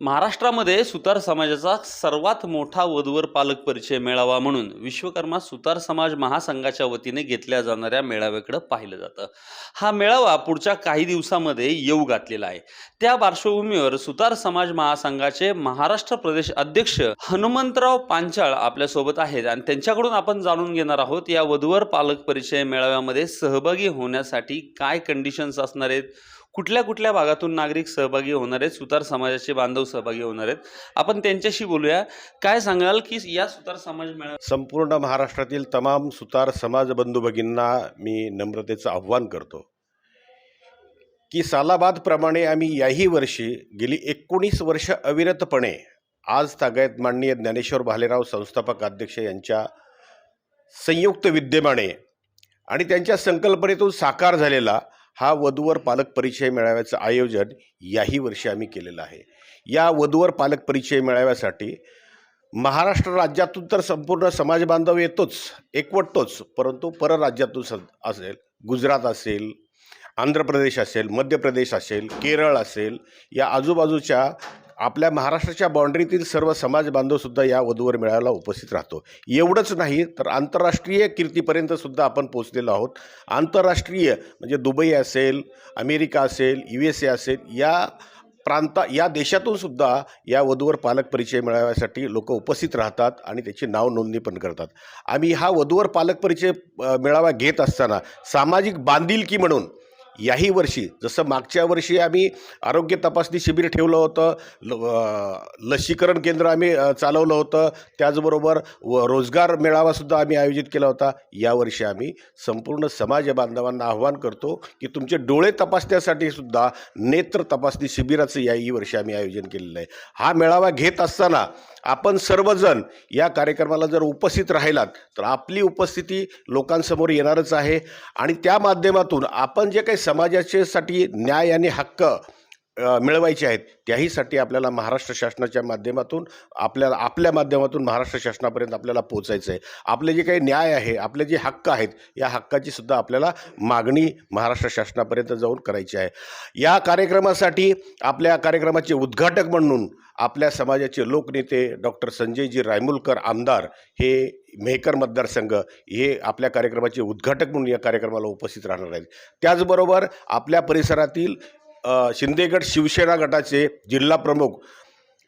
महाराष्ट्रामध्ये सुतार समाजाचा सर्वात मोठा वधूवर पालक परिचय मेळावा म्हणून विश्वकर्मा सुतार समाज महासंघाच्या वतीने घेतल्या जाणाऱ्या मेळाव्याकडे पाहिलं जातं. हा मेळावा पुढच्या काही दिवसामध्ये येऊ घातलेला आहे. त्या पार्श्वभूमीवर सुतार समाज महासंघाचे महाराष्ट्र प्रदेश अध्यक्ष हनुमंतराव पांचाळ आपल्यासोबत आहेत आणि त्यांच्याकडून आपण जाणून घेणार आहोत या वधूवर पालक परिचय मेळाव्यामध्ये सहभागी होण्यासाठी काय कंडिशन्स असणार आहेत? कुठल्या कुठल्या भागातून नागरिक सहभागी होणार आहेत? सुतार समाजाचे बांधव सहभागी होणार आहेत? आपण त्यांच्याशी बोलूया. काय सांगाल की या सुतार समाज मेळा संपूर्ण महाराष्ट्रातील तमाम सुतार समाज बंधू भगिनींना मी नम्रतेचं आव्हान करतो की सालाबादप्रमाणे आम्ही याही वर्षी गेली एकोणीस वर्ष अविरतपणे आज तागायत माननीय ज्ञानेश्वर भालेराव संस्थापक अध्यक्ष यांच्या संयुक्त विद्यमाने आणि त्यांच्या संकल्पनेतून साकार झालेला हा वधूवर पालक परिचय मेळाव्याचं आयोजन याही वर्षी आम्ही केलेलं आहे. या वधूवर पालक परिचय मेळाव्यासाठी महाराष्ट्र राज्यातून तर संपूर्ण समाज बांधव येतोच एकवटतोच परंतु परराज्यातून स असेल गुजरात असेल आंध्र प्रदेश असेल मध्य प्रदेश असेल केरळ असेल या आजूबाजूच्या आपल्या महाराष्ट्राच्या बाँड्रीतील सर्व समाज बांधवसुद्धा या वधूवर मेळाव्याला उपस्थित राहतो. एवढंच नाही तर आंतरराष्ट्रीय कीर्तीपर्यंतसुद्धा आपण पोचलेलो आहोत. आंतरराष्ट्रीय म्हणजे दुबई असेल अमेरिका असेल यू एस ए असेल या प्रांता या देशातून सुद्धा या वधूवर पालक परिचय मिळवण्यासाठी लोक उपस्थित राहतात आणि त्याची नाव नोंदणी पण करतात. आम्ही हा वधूवर पालक परिचय मेळावा घेत असताना सामाजिक बांधिलकी म्हणून याही वर्षी जसं मागच्या वर्षी आम्ही आरोग्य तपासणी शिबिर ठेवलं होतं ल लसीकरण केंद्र आम्ही चालवलं होतं त्याचबरोबर व रोजगार मेळावासुद्धा आम्ही आयोजित केला होता. यावर्षी आम्ही संपूर्ण समाज बांधवांना आव्हान करतो की तुमचे डोळे तपासण्यासाठी सुद्धा नेत्र तपासणी शिबिराचं याही वर्षी आम्ही आयोजन केलेलं आहे. हा मेळावा घेत असताना आपण सर्वजण या कार्यक्रमाला जर उपस्थित राहिलात तर आपली उपस्थिती लोकांसमोर येणारच आहे. आणि त्या माध्यमातून आपण जे काही समाजाच्यासाठी न्याय आणि हक्क अ, मिळवायचे आहेत. त्याहीसाठी आपल्याला महाराष्ट्र शासनाच्या माध्यमातून आपल्याला आपल्या माध्यमातून महाराष्ट्र शासनापर्यंत आपल्याला पोचायचं आहे. आपले जे काही न्याय आहे आपले जे हक्क आहेत या हक्काची सुद्धा आपल्याला मागणी महाराष्ट्र शासनापर्यंत जाऊन करायची आहे. या कार्यक्रमासाठी आपल्या कार्यक्रमाचे उद्घाटक म्हणून आपल्या समाजाचे लोकनेते डॉक्टर संजयजी रायमुलकर आमदार हे मेहकर मतदारसंघ हे आपल्या कार्यक्रमाचे उद्घाटक म्हणून या कार्यक्रमाला उपस्थित राहणार आहेत. त्याचबरोबर आपल्या परिसरातील शिंदेगड शिवसेना गटाचे जिल्हा प्रमुख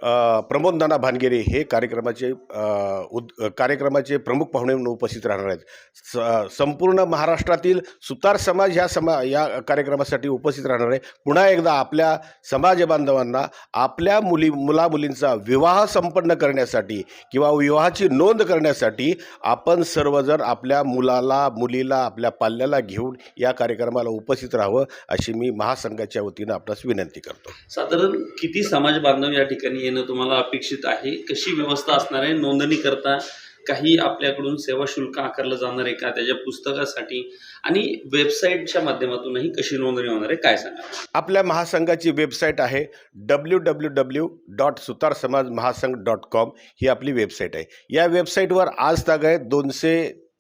प्रमोद नाना भानगिरे हे कार्यक्रमाचे उद कार्यक्रमाचे प्रमुख पाहुणे म्हणून उपस्थित राहणार आहेत. स संपूर्ण महाराष्ट्रातील सुतार समाज ह्या समा या कार्यक्रमासाठी उपस्थित राहणार आहे. पुन्हा एकदा आपल्या समाज बांधवांना आपल्या मुली मुलामुलींचा विवाह संपन्न करण्यासाठी किंवा विवाहाची नोंद करण्यासाठी आपण सर्वजण आपल्या मुलाला मुलीला आपल्या पाल्याला घेऊन या कार्यक्रमाला उपस्थित राहावं अशी मी महासंघाच्या वतीनं आपणास विनंती करतो. साधारण किती समाज बांधव या ठिकाणी येणं तुम्हाला अपेक्षित आहे. कशी व्यवस्था असणार आहे? नोंदणी करता काही आपल्याकडून सेवा शुल्क आकारलं जाणार आहे का? त्याच्या पुस्तकासाठी आणि वेबसाईटच्या माध्यमातूनही कशी नोंदणी होणार आहे? काय सांगा आपल्या महासंघाची वेबसाईट आहे W W W dot Sutar Samaj Mahasangh dot com ही आपली वेबसाईट आहे. या वेबसाईटवर आज ताग आहे दोनशे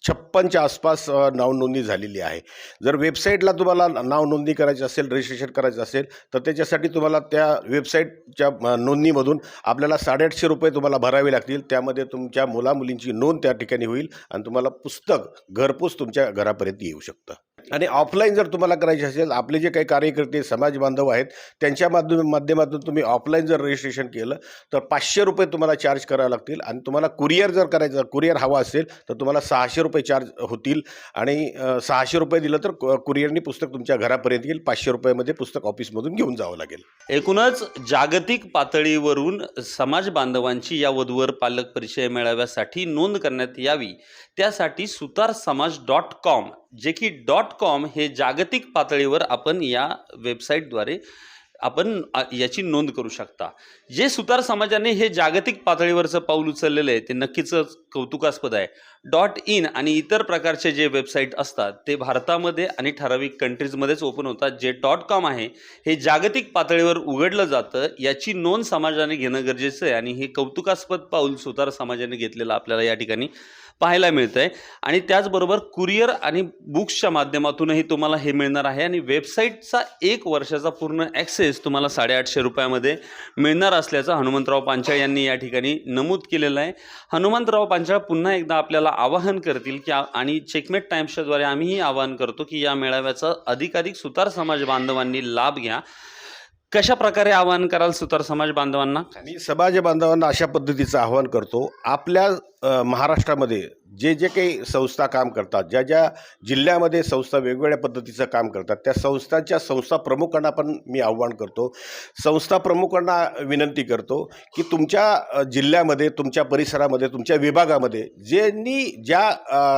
छप्पनच्या आसपास नावनोंदणी झालेली आहे. जर वेबसाईटला तुम्हाला नावनोंदणी करायची असेल रजिस्ट्रेशन करायचं असेल तर त्याच्यासाठी तुम्हाला त्या वेबसाईटच्या नोंदणीमधून आपल्याला साडेआठशे रुपये तुम्हाला भरावे लागतील. त्यामध्ये तुमच्या मुलामुलींची नोंद त्या ठिकाणी होईल आणि तुम्हाला पुस्तक घरपोच तुमच्या घरापर्यंत येऊ शकतं. आणि ऑफलाईन जर तुम्हाला करायचे असेल आपले जे काही कार्यकर्ते समाज बांधव आहेत त्यांच्या माध्यम माध्यमातून तुम्ही ऑफलाईन जर रजिस्ट्रेशन केलं तर पाचशे रुपये तुम्हाला चार्ज करावे लागतील. आणि तुम्हाला कुरिअर जर करायचं कुरिअर हवा असेल तर तुम्हाला सहाशे रुपये चार्ज होतील. आणि सहाशे रुपये दिलं तर कु- कुरिअरनी पुस्तक तुमच्या घरापर्यंत येईल. पाचशे रुपयामध्ये पुस्तक ऑफिसमधून घेऊन जावं लागेल. एकूणच जागतिक पातळीवरून समाज बांधवांची या वधूवर पालक परिचय मेळाव्यासाठी नोंद करण्यात यावी. त्यासाठी सुतार समाज डॉट कॉम जे की डॉट कॉम हे जागतिक पातळीवर आपण या वेबसाईटद्वारे आपण याची नोंद करू शकता. जे सुतार समाजाने हे जागतिक पातळीवरचं पाऊल उचललेलं आहे ते नक्कीच कौतुकास्पद आहे. डॉट इन आणि इतर प्रकारचे जे वेबसाईट असतात ते भारतामध्ये आणि ठराविक कंट्रीजमध्येच ओपन होतात. जे डॉट कॉम आहे हे जागतिक पातळीवर उघडलं जातं याची नोंद समाजाने घेणं गरजेचं आहे आणि हे कौतुकास्पद पाऊल सुतार समाजाने घेतलेलं आपल्याला या ठिकाणी पाहायला मिळतं आहे आणि त्याचबरोबर कुरिअर आणि बुक्सच्या माध्यमातूनही तुम्हाला हे मिळणार आहे. आणि वेबसाईटचा एक वर्षाचा पूर्ण ॲक्सेस तुम्हाला साडेआठशे रुपयामध्ये मिळणार असल्याचं हनुमंतराव पांचाळ यांनी या ठिकाणी नमूद केलेलं आहे. हनुमंतराव पांचाळ पुन्हा एकदा आपल्याला आवाहन करतील की आणि चेकमेट टाईम्सच्याद्वारे आम्हीही आवाहन करतो की या मेळाव्याचा अधिकाधिक सुतार समाज बांधवांनी लाभ घ्या. कशा प्रकारे आवाहन कराल सुतार समाज बांधवांना? मी समाज बांधवांना अशा पद्धतीचं आवाहन करतो. आपल्या अ, महाराष्ट्रामध्ये जे जे काही संस्था काम करतात ज्या ज्या जिल्ह्यामध्ये संस्था वेगवेगळ्या पद्धतीचं काम करतात त्या संस्थांच्या संस्था प्रमुखांना पण मी आव्हान करतो. संस्था प्रमुखांना विनंती करतो की तुमच्या जिल्ह्यामध्ये तुमच्या परिसरामध्ये तुमच्या विभागामध्ये ज्यांनी ज्या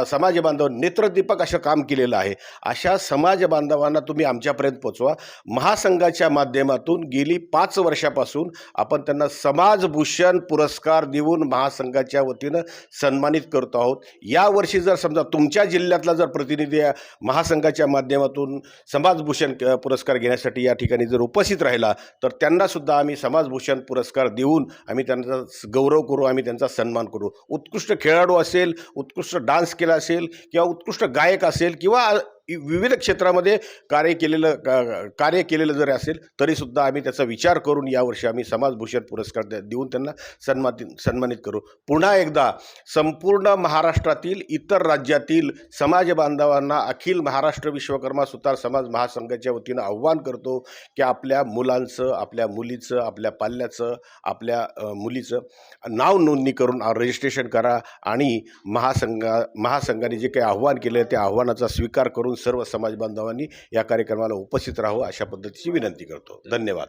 समाजबांधव समाज बांधव नेत्रदीपक असं काम केलेलं आहे अशा समाज बांधवांना तुम्ही आमच्यापर्यंत पोचवा. महासंघाच्या माध्यमातून गेली पाच वर्षापासून आपण त्यांना समाजभूषण पुरस्कार देऊन महासंघाच्या वतीनं सन्मानित करतो आहोत. यावर्षी जर समजा तुमच्या जिल्ह्यातला जर प्रतिनिधी या महासंघाच्या माध्यमातून समाजभूषण पुरस्कार घेण्यासाठी या ठिकाणी जर उपस्थित राहिला तर त्यांनासुद्धा आम्ही समाजभूषण पुरस्कार देऊन आम्ही त्यांचा गौरव करू आम्ही त्यांचा सन्मान करू. उत्कृष्ट खेळाडू असेल उत्कृष्ट डान्स केला असेल किंवा उत्कृष्ट गायक असेल किंवा विविध क्षेत्रामध्ये कार्य केलेलं का- कार्य केलेलं जरी असेल तरीसुद्धा आम्ही त्याचा विचार करून यावर्षी आम्ही समाजभूषण पुरस्कार दे- देऊन त्यांना सन्मानित सन्मानित करू. पुन्हा एकदा संपूर्ण महाराष्ट्रातील इतर राज्यातील समाज बांधवांना अखिल महाराष्ट्र विश्वकर्मा सुतार समाज महासंघाच्या वतीनं आव्हान करतो की आपल्या मुलांचं आपल्या मुलीचं आपल्या पाल्याचं आपल्या मुलीचं नाव नोंदणी करून रजिस्ट्रेशन करा आणि महासंघा महासंघाने जे काही आव्हान केलं आहे त्या आव्हानाचा स्वीकार करून सर्व समाज बांधवांनी या कार्यक्रमाला उपस्थित राहावं अशा पद्धतीची विनंती करतो. धन्यवाद.